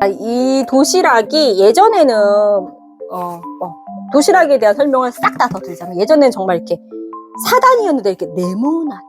아, 이 도시락이 예전에는 어, 어, 도시락에 대한 설명을 싹 다 더 드리자면 예전에는 정말 이렇게 사단이었는데 이렇게 네모나게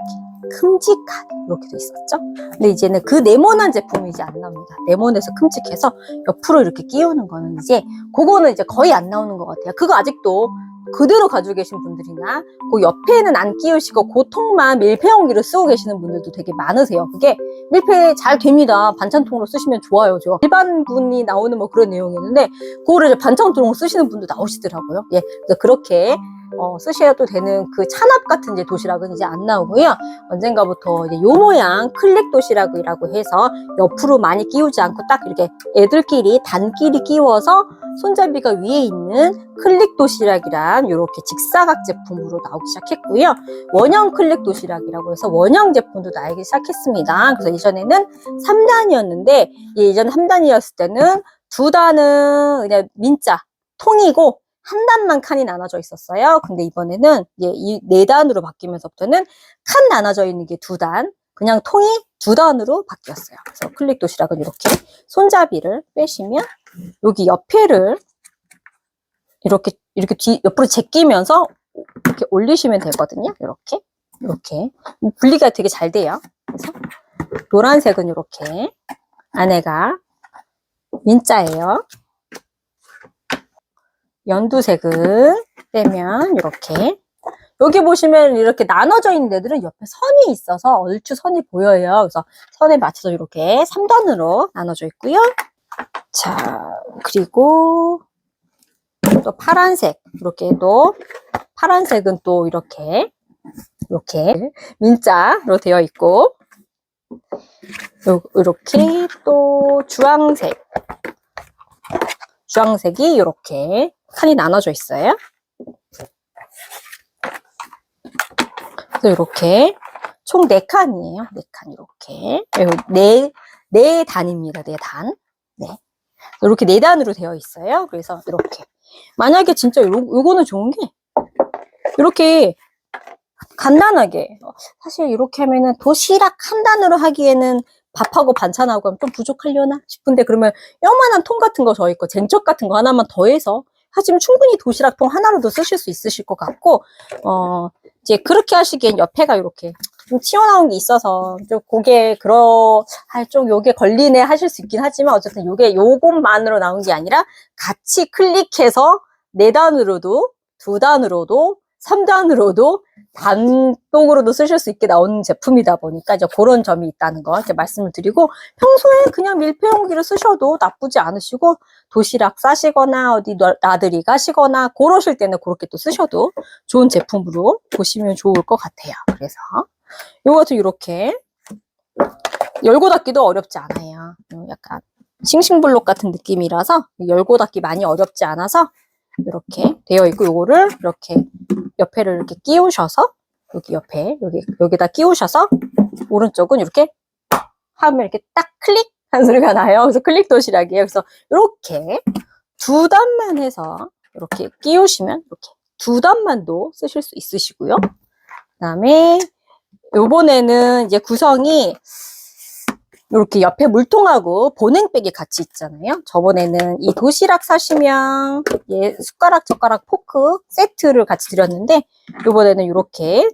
큼직하게 이렇게 돼 있었죠. 근데 이제는 그 네모난 제품이 이제 안 나옵니다. 네모내서 큼직해서 옆으로 이렇게 끼우는 거는 이제 그거는 이제 거의 안 나오는 것 같아요. 그거 아직도 그대로 가지고 계신 분들이나 그 옆에는 안 끼우시고 그 통만 밀폐용기로 쓰고 계시는 분들도 되게 많으세요. 그게 밀폐 잘 됩니다. 반찬통으로 쓰시면 좋아요. 저 일반 분이 나오는 뭐 그런 내용이었는데 그거를 이제 반찬통으로 쓰시는 분도 나오시더라고요. 예, 그래서 그렇게 어, 쓰셔도 되는 그 찬압 같은 이제 도시락은 이제 안 나오고요. 언젠가부터 이제 요 모양 클릭 도시락이라고 해서 옆으로 많이 끼우지 않고 딱 이렇게 애들끼리 단끼리 끼워서 손잡이가 위에 있는 클릭 도시락이란 이렇게 직사각 제품으로 나오기 시작했고요. 원형 클릭 도시락이라고 해서 원형 제품도 나오기 시작했습니다. 그래서 예전에는 3단이었는데 예전 3단이었을 때는 두 단은 그냥 민자 통이고 한 단만 칸이 나눠져 있었어요. 근데 이번에는 이제 이네 단으로 바뀌면서부터는 칸 나눠져 있는 게 두 단, 그냥 통이 두 단으로 바뀌었어요. 그래서 클릭 도시락은 이렇게 손잡이를 빼시면 여기 옆에를 이렇게 이렇게 뒤 옆으로 제끼면서 이렇게 올리시면 되거든요. 이렇게 이렇게 분리가 되게 잘 돼요. 그래서 노란색은 이렇게 안에가 민자예요. 연두색은 빼면 이렇게 여기 보시면 이렇게 나눠져 있는 애들은 옆에 선이 있어서 얼추 선이 보여요. 그래서 선에 맞춰서 이렇게 3단으로 나눠져 있고요. 자, 그리고 또 파란색 이렇게 또 파란색은 또 이렇게 이렇게 민자로 되어 있고 요- 이렇게 또 주황색 주황색이 이렇게 칸이 나눠져 있어요. 그래서 이렇게 총 네칸이에요네 칸 이렇게. 그리고 네, 네 단입니다. 네 단. 네. 이렇게 네 단으로 되어 있어요. 그래서 이렇게. 만약에 진짜 요, 요거는 좋은 게 이렇게 간단하게 어, 사실 이렇게 하면은 도시락 한 단으로 하기에는 밥하고 반찬하고 하면 좀 부족하려나 싶은데 그러면 요만한 통 같은 거저 있고 젠적 같은 거 하나만 더해서 하시면 충분히 도시락통 하나로도 쓰실 수 있으실 것 같고 어 이제 그렇게 하시기엔 옆에가 이렇게 좀 튀어나온 게 있어서 좀 그게 그러 할좀 요게 걸리네 하실 수 있긴 하지만 어쨌든 요게 요것만으로 나온 게 아니라 같이 클릭해서 네 단으로도 두 단으로도 3단으로도 단독으로도 쓰실 수 있게 나온 제품이다 보니까 이제 그런 점이 있다는 거 이렇게 말씀을 드리고 평소에 그냥 밀폐용기를 쓰셔도 나쁘지 않으시고 도시락 싸시거나 어디 나- 나들이 가시거나 그러실 때는 그렇게 또 쓰셔도 좋은 제품으로 보시면 좋을 것 같아요. 그래서 요것도 이렇게 열고 닫기도 어렵지 않아요. 요 약간 싱싱블록 같은 느낌이라서 열고 닫기 많이 어렵지 않아서 이렇게 되어 있고 요거를 이렇게 옆에를 이렇게 끼우셔서 여기 옆에 여기 여기다 끼우셔서 오른쪽은 이렇게 하면 이렇게 딱 클릭 한 소리가 나요. 그래서 클릭 도시락이에요. 그래서 이렇게 두 단만 해서 이렇게 끼우시면 이렇게 두 단만도 쓰실 수 있으시고요. 그다음에 요번에는 이제 구성이 이렇게 옆에 물통하고 보냉백이 같이 있잖아요. 저번에는 이 도시락 사시면 예, 숟가락, 젓가락, 포크 세트를 같이 드렸는데 이번에는 이렇게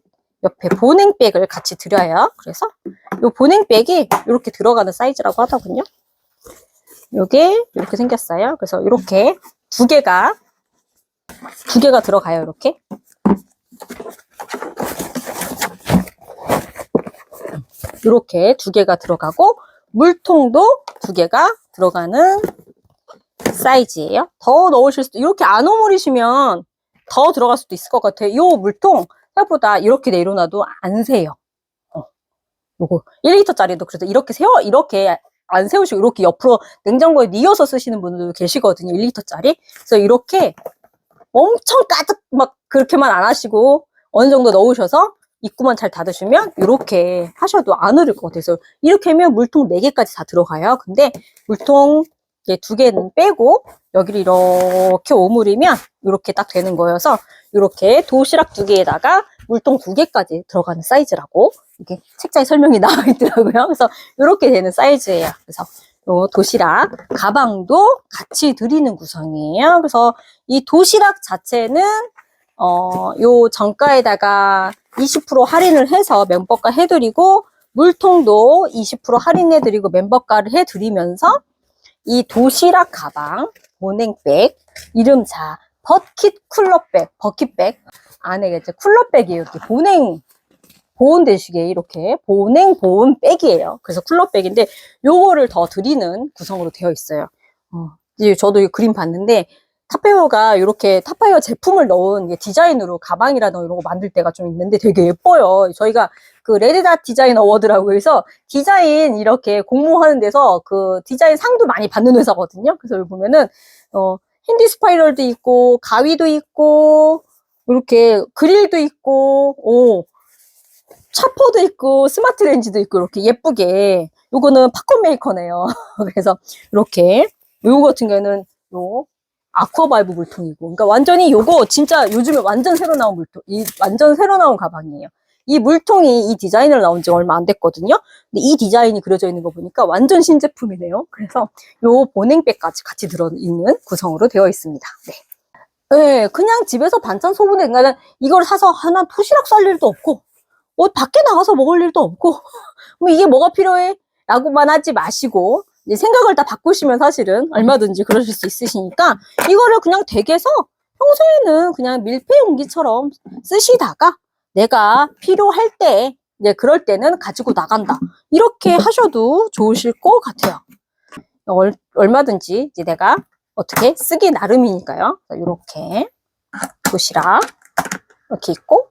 옆에 보냉백을 같이 드려요. 그래서 이 보냉백이 이렇게 들어가는 사이즈라고 하더군요. 이게 이렇게 생겼어요. 그래서 이렇게 두 개가 두 개가 들어가요. 이렇게 이렇게 두 개가 들어가고 물통도 두 개가 들어가는 사이즈예요. 더 넣으실 수도 이렇게 안 오므리시면 더 들어갈 수도 있을 것 같아요. 이 물통 생각보다 이렇게 내려놔도 안 새요. 어, 요거 1리터짜리도 그래서 이렇게 세워 이렇게 안 세우시고 이렇게 옆으로 냉장고에 뉘어서 쓰시는 분들도 계시거든요. 1리터짜리. 그래서 이렇게 엄청 가득 막 그렇게만 안 하시고 어느 정도 넣으셔서 입구만 잘 닫으시면 이렇게 하셔도 안 흐를 것 같아요. 그래서 이렇게 하면 물통 4개까지 다 들어가요. 근데 물통 이게 두 개는 빼고 여기를 이렇게 오므리면 이렇게 딱 되는 거여서 이렇게 도시락 두 개에다가 물통 두 개까지 들어가는 사이즈라고 이게 책자에 설명이 나와 있더라고요. 그래서 이렇게 되는 사이즈예요. 그래서 요 도시락 가방도 같이 드리는 구성이에요. 그래서 이 도시락 자체는 어, 요 정가에다가 20% 할인을 해서 멤버가 해드리고 물통도 20% 할인해드리고 멤버가를 해드리면서 이 도시락 가방, 보냉백, 이름자, 버킷 쿨러백, 버킷백 안에 이제 쿨러백이에요. 이렇게 보냉 보온 대식에 이렇게 보냉 보온 백이에요. 그래서 쿨러백인데 요거를 더 드리는 구성으로 되어 있어요. 어, 저도 이 그림 봤는데 타페어가 이렇게 타파이어 제품을 넣은 디자인으로 가방이라든가 이런 거 만들 때가 좀 있는데 되게 예뻐요. 저희가 그 레드닷 디자인 어워드라고 해서 디자인 이렇게 공모하는 데서 그 디자인 상도 많이 받는 회사거든요. 그래서 여기 보면은 어 핸디 스파이럴도 있고 가위도 있고 이렇게 그릴도 있고 오 차포도 있고 스마트 렌즈도 있고 이렇게 예쁘게 요거는 팝콘 메이커네요. 그래서 이렇게 요거 같은 경우는 요 아쿠아바이브 물통이고 그러니까 완전히 요거 진짜 요즘에 완전 새로 나온 물통 이 완전 새로 나온 가방이에요. 이 물통이 이 디자인을 나온 지 얼마 안 됐거든요. 근데 이 디자인이 그려져 있는 거 보니까 완전 신제품이네요. 그래서 요 보냉백까지 같이 들어있는 구성으로 되어 있습니다. 네. 네, 그냥 집에서 반찬 소분해, 그러니까 이걸 사서 하나 도시락 쌀 일도 없고, 어, 밖에 나가서 먹을 일도 없고, 뭐 이게 뭐가 필요해? 라고만 하지 마시고, 생각을 다 바꾸시면 사실은 얼마든지 그러실 수 있으시니까, 이거를 그냥 댁에서 평소에는 그냥 밀폐 용기처럼 쓰시다가, 내가 필요할 때, 이제 그럴 때는 가지고 나간다. 이렇게 하셔도 좋으실 것 같아요. 얼, 얼마든지 이제 내가 어떻게 쓰기 나름이니까요. 이렇게 도시락 이렇게 있고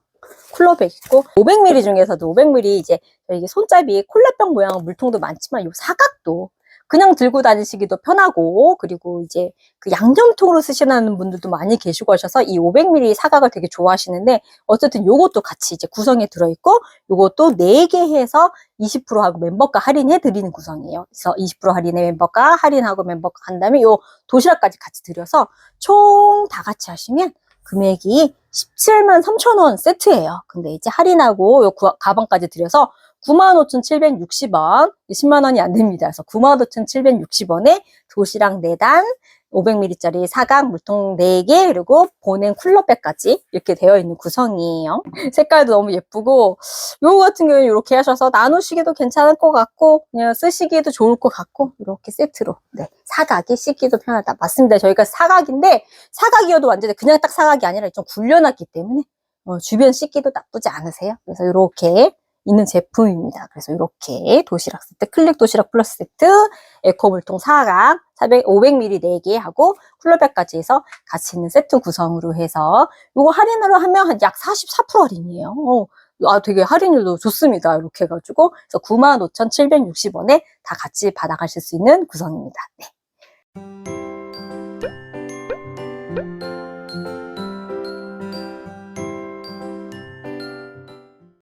쿨러백 있고 500ml 중에서도 500ml 이제 이게 손잡이 콜라병 모양 물통도 많지만 이 사각도 그냥 들고 다니시기도 편하고 그리고 이제 그 양념통으로 쓰시는 분들도 많이 계시고 하셔서 이 500ml 사각을 되게 좋아하시는데 어쨌든 요것도 같이 이제 구성에 들어있고 요것도 4개 해서 20% 하고 멤버가 할인해 드리는 구성이에요. 그래서 20% 할인에 멤버가 할인하고 멤버가 한 다음에 요 도시락까지 같이 드려서 총 다 같이 하시면 금액이 17만 3천 원 세트예요. 근데 이제 할인하고 요 구- 가방까지 드려서 95,760원, 10만 원이 안 됩니다. 그래서 95,760원에 도시락 4단, 500ml짜리 사각 물통 4개, 그리고 보냉 쿨러백까지 이렇게 되어 있는 구성이에요. 색깔도 너무 예쁘고, 요거 같은 경우는 이렇게 하셔서 나누시기도 괜찮을 것 같고, 그냥 쓰시기도 좋을 것 같고, 이렇게 세트로. 네. 사각이 씻기도 편하다. 맞습니다. 저희가 사각인데, 사각이어도 완전히 그냥 딱 사각이 아니라 좀 굴려놨기 때문에, 어, 주변 씻기도 나쁘지 않으세요. 그래서 이렇게 있는 제품입니다. 그래서 이렇게 도시락 세트, 클릭 도시락 플러스 세트, 에코 물통 사각, 400, 500ml 4개 하고 쿨러백까지 해서 같이 있는 세트 구성으로 해서 이거 할인으로 하면 한 약 44% 할인이에요. 어, 아, 되게 할인율도 좋습니다. 이렇게 해가지고. 그래서 95,760원에 다 같이 받아가실 수 있는 구성입니다. 네.